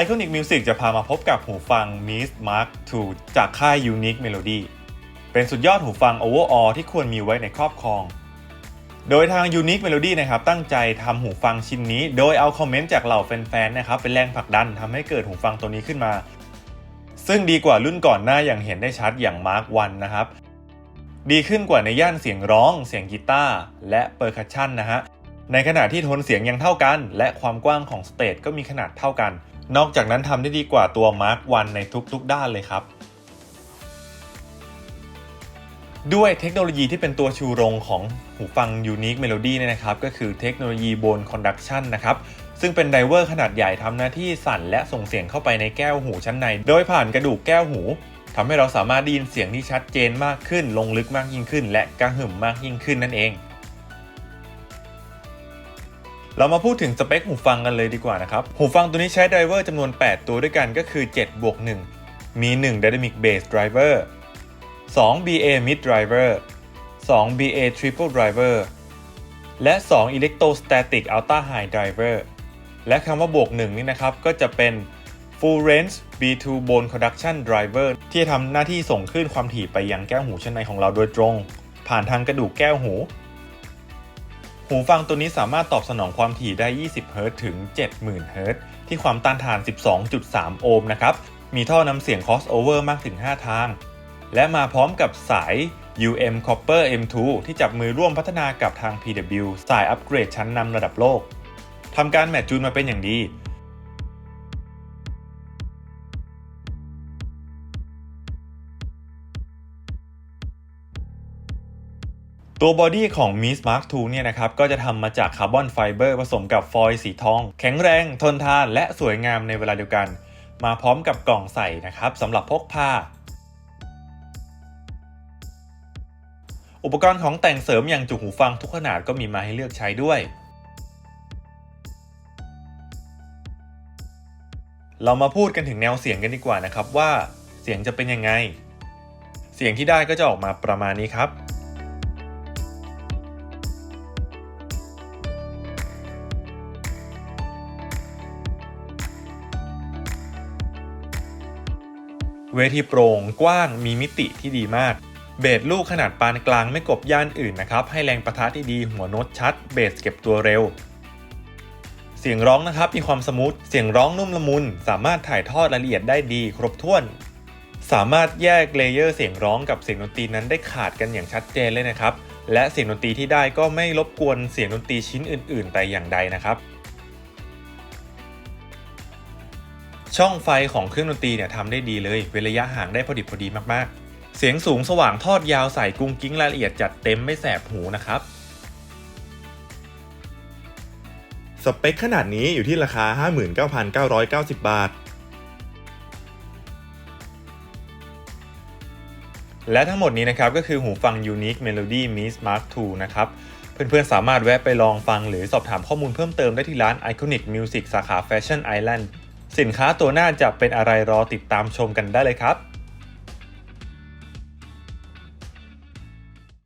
Iconic Music จะพามาพบกับหูฟัง Mist Mark II จากค่าย Unique Melody เป็นสุดยอดหูฟัง Overall ที่ควรมีไว้ในครอบครอง โดยทาง Unique Melody นะครับตั้งใจทำหูฟังชิ้นนี้ โดยเอาคอมเมนต์จากเหล่าแฟนๆนะครับเป็นแรงผลักดันทำให้เกิดหูฟังตัวนี้ขึ้นมา ซึ่งดีกว่ารุ่นก่อนหน้าอย่างเห็นได้ชัดอย่าง Mark 1นะครับ ดีขึ้นกว่าในย่านเสียงร้อง เสียงกีตาร์และเปอร์คัชชันนะฮะในขณะที่โทนเสียงยังเท่ากัน และความกว้างของสเตจก็มีขนาดเท่ากัน นอกจากนั้นทำได้ดีกว่าตัว Mark 1ในทุกๆด้านเลยครับ ด้วยเทคโนโลยีที่เป็นตัวชูโรงของหูฟัง Unique Melody เนี่ยนะครับ ก็คือเทคโนโลยี Bone Conduction นะครับซึ่งเป็นไดเวอร์ขนาดใหญ่ทำหน้าที่สั่นและส่งเสียงเข้าไปในแก้วหูชั้นใน โดยผ่านกระดูกแก้วหูทำให้เราสามารถได้ยินเสียงที่ชัดเจนมากขึ้น ลงลึกมากยิ่งขึ้น และกระหึ่มมากยิ่งขึ้นนั่นเอง เรามาพูดถึงสเปคหูฟังกันเลยดีกว่านะครับ หูฟังตัวนี้ใช้ไดรเวอร์จำนวน 8 ตัวด้วยกันก็คือ 7 บวก 1 มี 1 Dynamic Bass Driver 2 BA Mid Driver 2 BA Triple Driver และ 2 Electrostatic Ultra High Driver และคำว่าบวก 1 นี่นะครับ ก็จะเป็น Full Range B2 Bone Conduction Driver ที่ทำหน้าที่ส่งคลื่นความถี่ไปยังแก้วหูชั้นในของเราโดยตรง ผ่านทางกระดูกแก้วหู หูฟังตัวนี้สามารถตอบสนองความถี่ได้ 20 เฮิรตซ์ถึง 70,000 เฮิรตซ์ที่ความต้านทาน 12.3 โอห์มนะครับ มีท่อนำเสียง crossover มากถึง 5 ทาง และมาพร้อมกับสาย UM Copper M2 ที่จับมือร่วมพัฒนากับทาง PW สายอัปเกรดชั้นนำระดับโลกทำการแมทจูนมาเป็นอย่างดี ตัวบอดี้ของ m i s Mark II เนี่ยนะครับก็จะทำมาจากคาร์บอนไฟเบอร์ผสมกับฟอยล์สีทอง แข็งแรง ทนทาน และสวยงามในเวลาเดียวกัน มาพร้อมกับกล่องใส่นะครับสำหรับพกพา อุปกรณ์ของแต่งเสริมอย่างจุกหูฟังทุกขนาดก็มีมาให้เลือกใช้ด้วย เรามาพูดกันถึงแนวเสียงกันดีกว่านะครับว่าเสียงจะเป็นยังไง เสียงที่ได้ก็จะออกมาประมาณนี้ครับ เวทีโปร่งกว้างมีมิติที่ดีมาก เบสลูกขนาดปานกลางไม่กบย่านอื่นนะครับ ให้แรงประทะที่ดีหัวโน้ตชัด เบสเก็บตัวเร็ว เสียงร้องนะครับมีความสมูท เสียงร้องนุ่มละมุน สามารถถ่ายทอดรายละเอียดได้ดี ครบถ้วน สามารถแยกเลเยอร์เสียงร้องกับเสียงดนตรีนั้นได้ขาดกันอย่างชัดเจนเลยนะครับ และเสียงดนตรีที่ได้ก็ไม่รบกวนเสียงดนตรีชิ้นอื่น ๆ แต่อย่างใดนะครับ ช่องไฟของเครื่องดนตรีเนี่ยทำได้ดีเลย เว้นระยะห่างได้พอดิบพอดีมากๆ เสียงสูงสว่างทอดยาวใส่กุ้งกิ้งรายละเอียดจัดเต็มไม่แสบหูนะครับ สเปคขนาดนี้อยู่ที่ราคา 59,990 บาท และทั้งหมดนี้นะครับก็คือหูฟัง Unique Melody Mist Mark II นะครับเพื่อนๆ สามารถแวะไปลองฟังหรือสอบถามข้อมูลเพิ่มเติมได้ที่ร้าน Iconic Music สาขา Fashion Island สินค้าตัวหน้าจะเป็นอะไรรอติดตามชมกันได้เลยครับ